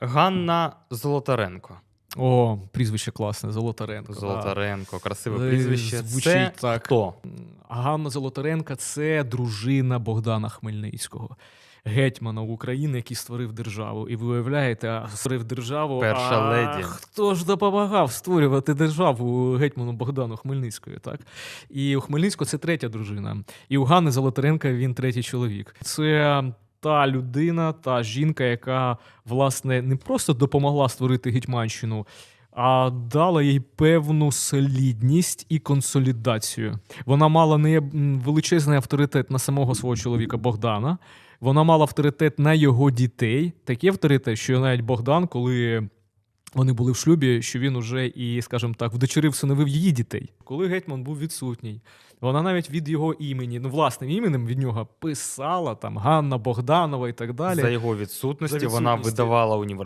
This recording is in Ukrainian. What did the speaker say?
Ганна Золотаренко. О, прізвище класне, Золотаренко. да. Золотаренко, красиве Е, прізвище. звучить Це так. хто? Ганна Золотаренка це дружина Богдана Хмельницького, гетьмана України, який створив державу. І ви уявляєте, створив державу. Перша а леді. Хто ж допомагав створювати державу гетьману Богдану Хмельницької, так? І у Хмельницького це третя дружина. І у Ганни Золотаренка він третій чоловік. Це. Та людина, та жінка, яка власне не просто допомогла створити Гетьманщину, а дала їй певну солідність і консолідацію. Вона мала не величезний авторитет на самого свого чоловіка Богдана. Вона мала авторитет на його дітей. Такий авторитет, що навіть Богдан, коли вони були в шлюбі, що він уже і, скажімо так, вдочерив синовив її дітей. Коли гетьман був відсутній, вона навіть від його імені, ну власним іменем від нього писала там Ганна Богданова і так далі. За його відсутності, За вона видавала університет.